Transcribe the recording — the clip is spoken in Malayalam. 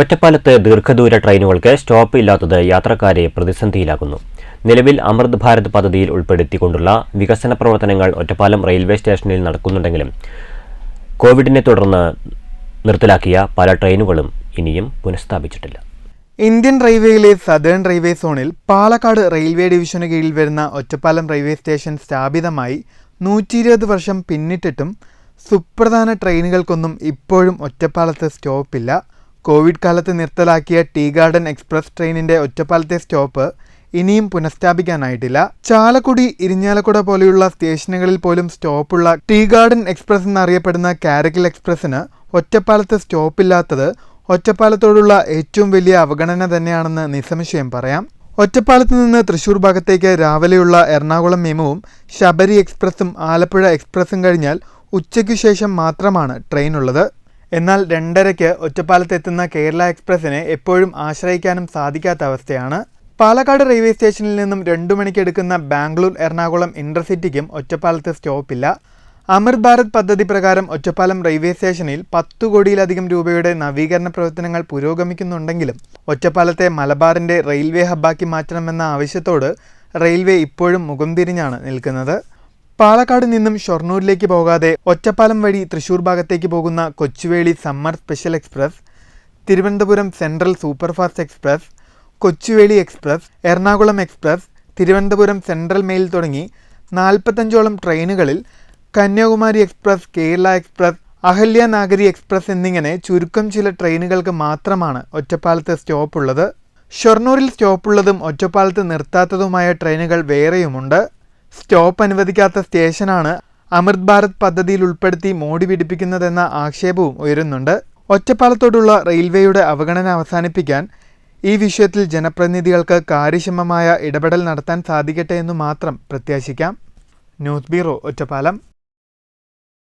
ഒറ്റപ്പാലത്ത് ദീർഘദൂര ട്രെയിനുകൾക്ക് സ്റ്റോപ്പ് ഇല്ലാത്തത് യാത്രക്കാരെ പ്രതിസന്ധിയിലാക്കുന്നു. നിലവിൽ അമൃത് ഭാരത് പദ്ധതിയിൽ ഉൾപ്പെടുത്തിക്കൊണ്ടുള്ള വികസന പ്രവർത്തനങ്ങൾ ഒറ്റപ്പാലം റെയിൽവേ സ്റ്റേഷനിൽ നടക്കുന്നുണ്ടെങ്കിലും കോവിഡിനെ തുടർന്ന് നിർത്തലാക്കിയ പല ട്രെയിനുകളും ഇനിയും പുനഃസ്ഥാപിച്ചിട്ടില്ല. ഇന്ത്യൻ റെയിൽവേയിലെ സദേൺ റെയിൽവേ സോണിൽ പാലക്കാട് റെയിൽവേ ഡിവിഷന് കീഴിൽ വരുന്ന ഒറ്റപ്പാലം റെയിൽവേ സ്റ്റേഷൻ സ്ഥാപിതമായി നൂറ്റി ഇരുപത് വർഷം പിന്നിട്ടിട്ടും സുപ്രധാന ട്രെയിനുകൾക്കൊന്നും ഇപ്പോഴും ഒറ്റപ്പാലത്ത് സ്റ്റോപ്പില്ല. കോവിഡ് കാലത്ത് നിർത്തലാക്കിയ ടീ ഗാർഡൻ എക്സ്പ്രസ് ട്രെയിനിന്റെ ഒറ്റപ്പാലത്തെ സ്റ്റോപ്പ് ഇനിയും പുനഃസ്ഥാപിക്കാനായിട്ടില്ല. ചാലക്കുടി ഇരിഞ്ഞാലക്കുട പോലെയുള്ള സ്റ്റേഷനുകളിൽ പോലും സ്റ്റോപ്പുള്ള ടീ ഗാർഡൻ എക്സ്പ്രസ് എന്നറിയപ്പെടുന്ന കാരക്കൽ എക്സ്പ്രസിന് ഒറ്റപ്പാലത്ത് സ്റ്റോപ്പില്ലാത്തത് ഒറ്റപ്പാലത്തോടുള്ള ഏറ്റവും വലിയ അവഗണന തന്നെയാണെന്ന് നിസ്സംശയം പറയാം. ഒറ്റപ്പാലത്ത് നിന്ന് തൃശൂർ ഭാഗത്തേക്ക് രാവിലെയുള്ള എറണാകുളം മെമുവും ശബരി എക്സ്പ്രസും ആലപ്പുഴ എക്സ്പ്രസും കഴിഞ്ഞാൽ ഉച്ചയ്ക്കു ശേഷം മാത്രമാണ് ട്രെയിൻ ഉള്ളത്. എന്നാൽ രണ്ടരയ്ക്ക് ഒറ്റപ്പാലത്തെത്തുന്ന കേരള എക്സ്പ്രസിനെ എപ്പോഴും ആശ്രയിക്കാനും സാധിക്കാത്ത അവസ്ഥയാണ്. പാലക്കാട് റെയിൽവേ സ്റ്റേഷനിൽ നിന്നും രണ്ടു മണിക്ക് എടുക്കുന്ന ബാംഗ്ലൂർ എറണാകുളം ഇന്റർസിറ്റിക്കും ഒറ്റപ്പാലത്ത് സ്റ്റോപ്പില്ല. അമൃത് ഭാരത് പദ്ധതി പ്രകാരം ഒറ്റപ്പാലം റെയിൽവേ സ്റ്റേഷനിൽ പത്തു കോടിയിലധികം രൂപയുടെ നവീകരണ പ്രവർത്തനങ്ങൾ പുരോഗമിക്കുന്നുണ്ടെങ്കിലും ഒറ്റപ്പാലത്തെ മലബാറിന്റെ റെയിൽവേ ഹബ്ബാക്കി മാറ്റണമെന്ന ആവശ്യത്തോട് റെയിൽവേ ഇപ്പോഴും മുഖം തിരിഞ്ഞാണ് നിൽക്കുന്നത്. പാലക്കാട് നിന്നും ഷൊർണൂരിലേക്ക് പോകാതെ ഒറ്റപ്പാലം വഴി തൃശൂർ ഭാഗത്തേക്ക് പോകുന്ന Kochuveli summer special express Thiruvananthapuram central superfast express Kochuveli express Ernakulam express Thiruvananthapuram central mail തുടങ്ങി നാൽപ്പത്തഞ്ചോളം ട്രെയിനുകളിൽ Kanyakumari express Kerala express Ahalya Nagari express എന്നിങ്ങനെ ചുരുക്കം ചില ട്രെയിനുകൾക്ക് മാത്രമാണ് ഒറ്റപ്പാലത്ത് സ്റ്റോപ്പുള്ളത്. ഷൊർണൂരിൽ സ്റ്റോപ്പുള്ളതും ഒറ്റപ്പാലത്ത് നിർത്താത്തതുമായ ട്രെയിനുകൾ വേറെയുമുണ്ട്. സ്റ്റോപ്പ് അനുവദിക്കാത്ത സ്റ്റേഷനാണ് അമൃത് ഭാരത് പദ്ധതിയിൽ ഉൾപ്പെടുത്തി മോടി പിടിപ്പിക്കുന്നതെന്ന ആക്ഷേപവും ഉയരുന്നുണ്ട്. ഒറ്റപ്പാലത്തോടുള്ള റെയിൽവേയുടെ അവഗണന അവസാനിപ്പിക്കാൻ ഈ വിഷയത്തിൽ ജനപ്രതിനിധികൾക്ക് കാര്യക്ഷമമായ ഇടപെടൽ നടത്താൻ സാധിക്കട്ടെ എന്നു മാത്രം പ്രത്യാശിക്കാം. News bureau Ottapalam.